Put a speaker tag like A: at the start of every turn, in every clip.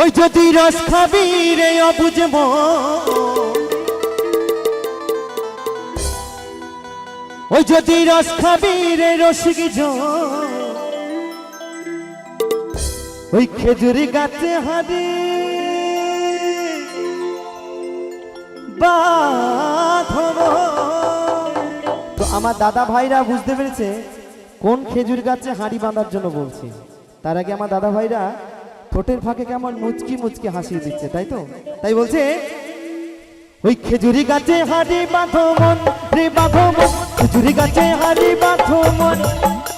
A: ওই যদি রস খাবি রে অবুঝব ওই যদি রস খাবি রে রসিক ওই খেজুরি গাছে হারি তো আমার দাদা ভাইরা বুঝতে পেরেছে কোন খেজুর গাছে হাঁড়ি বাঁধার জন্য বলছি। তার আগে আমার দাদা ভাইরা ঠোঁটের ফাঁকে কেমন মুচকি মুচকি হাসি দিচ্ছে, তাই তো? তাই বলছে, ওই খেজুরি গাছে হাড়ি বাঁধো মন, রে বাঁধো মন, খেজুরি গাছে হাড়ি বাঁধো মন।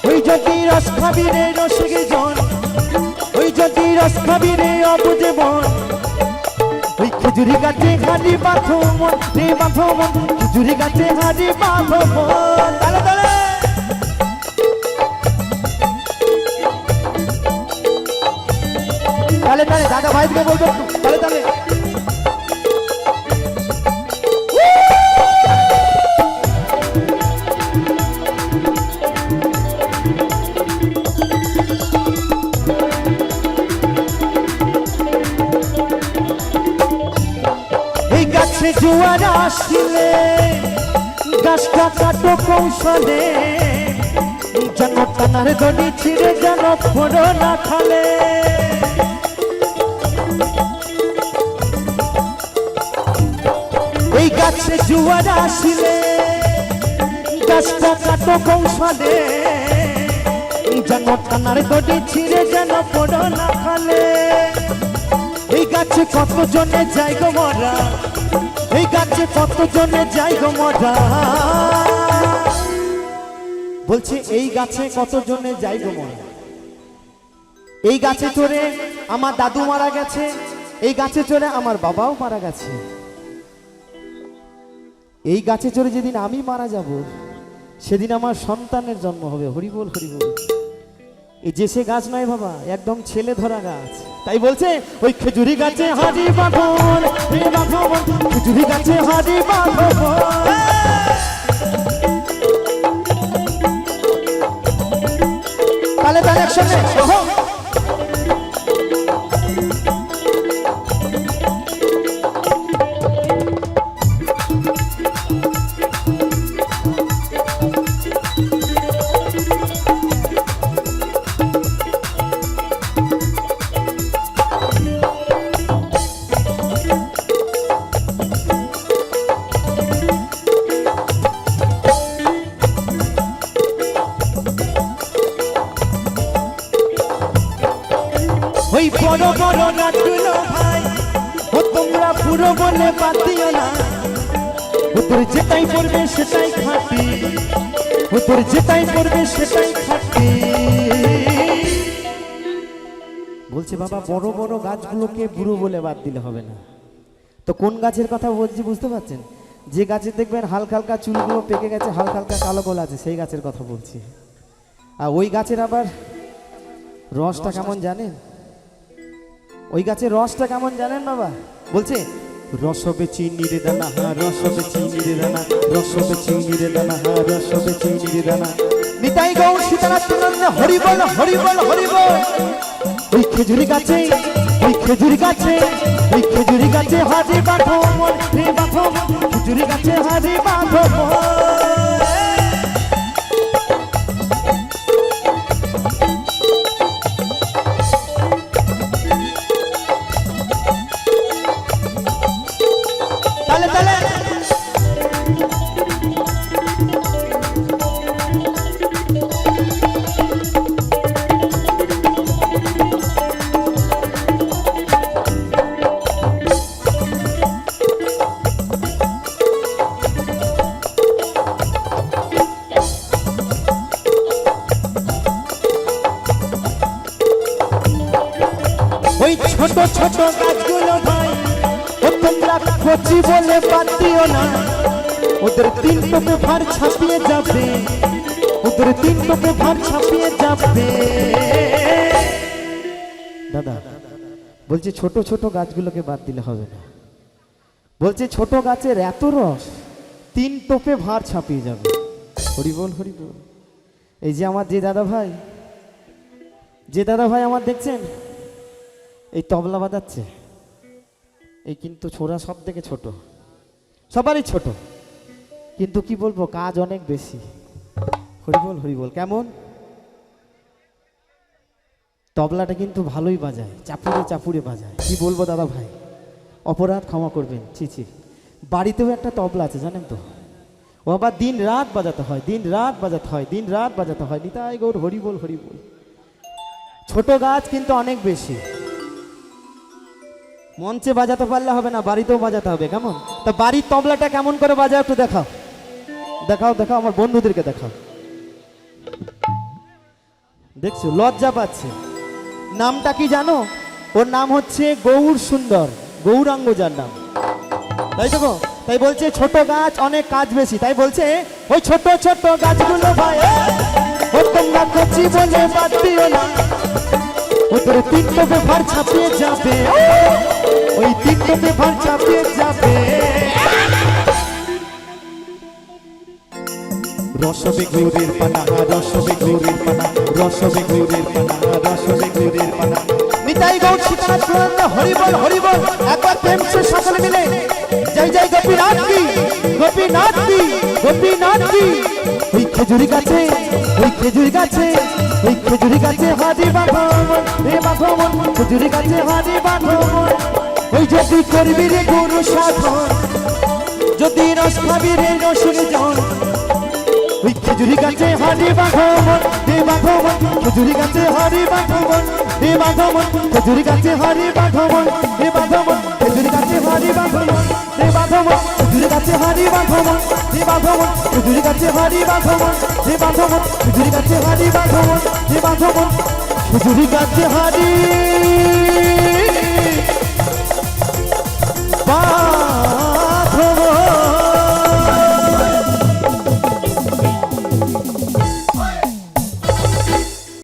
A: ওই যদি রস খাবি রে রসিক জন, ওই যদি রস খাবি রে অবুঝে মন ওই খেজুরি গাছে হাড়ি বাঁধো মন, রে বাঁধো মন, খেজুরি গাছে হাড়ি বাঁধো মন। তালে তালে ভাইকে বলব তালে এই গাছে জোয়ার আসলে গাছটা কাটো কৌশলে, যেন টানার দড়ি ছিঁড়ে যেন ফোড়ো না খালে। এই গাছে জোয়ার আসলে, গাছটা কাটো কৌশলে। যেন টানার দড়ি ছিঁড়ে যেন ফোড়ো না খালে। এই গাছে কত জনে যাই গো মরা? এই গাছে কত জনে যাই গো মরা? বলছে, এই গাছে কত জনে যাই গো মরা? এই গাছে চড়ে আমার দাদু মারা গেছে, এই গাছে চড়ে আমার বাবাও মারা গেছে। এই গাছে চড়ে যেদিন আমি মারা যাব, সেদিন আমার সন্তানের জন্ম হবে। হরিবল হরিবল। এই যে সে গাছ নয় বাবা, একদম ছেলে ধরা গাছ। তাই বলছে, ওই খেজুরি গাছে বাঁধন খেজুরি গাছে বাঁধন। তাহলে তাহলে একসঙ্গে বড় বড় বলছে, বাবা, বড় বড় গাছগুলোকে বুড়ো বলে বাদ দিলে হবে না। তো কোন গাছের কথা বলছি বুঝতে পারছেন? যে গাছে দেখবেন হালকা হালকা চুলগুলো পেকে গেছে, হালকা হালকা কালো গোল আছে, সেই গাছের কথা বলছি। আর ওই গাছের আবার রসটা কেমন জানেন? ওই গাছের রসটা কেমন জানেন বাবা বলছে, রসবে চিনি রে দানা, হা, রসবে চিনি রে দানা, রসবে চিনি রে দানা, হা, রসবে চিনি রে দানা নিতাই গৌর সীতানাথ হরি বল হরি বল হরি বল ওই খেজুরি গাছে, ওই খেজুরি গাছে, ওই খেজুরি গাছে হাজি বাঁধো মন রে বাঁধো। খেজুরি গাছে হাজি বাঁধো মন। ওই ছোট ছোট গাছগুলো ভাই ও তোমরা কচি বলে বাদ দিও না ওদের তিন টোপে ভার ছাপিয়ে যাবে। ওদের তিন টোপে ভার ছাপিয়ে যাবে। দাদা, বলছে ছোট ছোট গাছগুলোকে বাদ দিলে হবে না। বলছে ছোট গাছের এত রস, তিন টোপে ভার ছাপিয়ে যাবে। হরি বল হরি বল। এই যে আমার যে দাদা ভাই যে দাদা ভাই আমার দেখছেন এই তবলা বাজাচ্ছে। এই কিন্তু ছোড়া সব থেকে ছোট। সবারই ছোট। কিন্তু কি বলব, কাজ অনেক বেশি। হরিবল হরিবল, কেমন? তবলাটা কিন্তু ভালোই বাজায়, চাপুরে চাপুরে বাজায়। কি বলব দাদা ভাই? অপরাধ ক্ষমা করবেন, ছি ছি। বাড়িতেও একটা তবলা আছে, জানেন তো? ও আবার দিন রাত বাজাতে হয়, দিন রাত বাজাতে হয়, দিন রাত বাজাতে হয়। নিতাই গৌর, হরিবল হরিবল। ছোট গাছ কিন্তু অনেক বেশি। মঞ্চে বাজাতে পারলে হবে না, বাড়িতেও বাজাতে হবে, কেমন? তা বাড়ির তবলাটা কেমন করে বাজাও একটু দেখাও। দেখাও দেখাও, আমার বন্ধুদেরকে দেখাও। দেখছ, লজ্জা পাচ্ছে। নামটা কি জানো? ওর নাম হচ্ছে গৌর সুন্দর গৌরাঙ্গ যার নাম। তাই তো? তাই বলছে, ছোট গাছ অনেক কাজ বেশি। তাই বলছে, ওই ছোট ছোট গাছগুলো ভাই বলে বাদ দিও না। ওদের তিনটো পেপার ছাপিয়ে যাবে। ওই তিনটো পেপার ছাপিয়ে যাবে। রসবে গৌরের পানা রসবে গৌরের পানা রসবে গৌরের পানা রসবে গৌরের পানা। নিতাই গৌর সীতারাম সুনন্দ হরিবল হরিবল, একবার প্রেম সে সকলে মিলে। জয় জয়, গোপীনাথ কি? গোপীনাথ কি? গোপীনাথ কি? ওই খেজুরি গাছে, ওই খেজুরি গাছে, ওই খেজুরি গাছে হাজি বাঘমন রে বাঘমন খেজুরি গাছে বাঘমন ওই যদি করবি রে গুরু সাধন, যদি রস খাবি রে রসুন জন ওই খেজুরি গাছে হারি বাঘমন, হে বাঘমন, খেজুরি গাছে হারি বাঘমন, হে বাঘমন, খেজুরি গাছে হারি বাঘমন, হে বাঘমন, খেজুরি গাছে হারি বাঘমন, হে বাঘমন, খেজুরি গাছে হারি বাঘমন, হে বাঘমন, খেজুরি গাছে হারি বাঘমন, হে বাঘমন, খেজুরি গাছে হারি বাঘমন, হে বাঘমন, খেজুরি গাছে হারি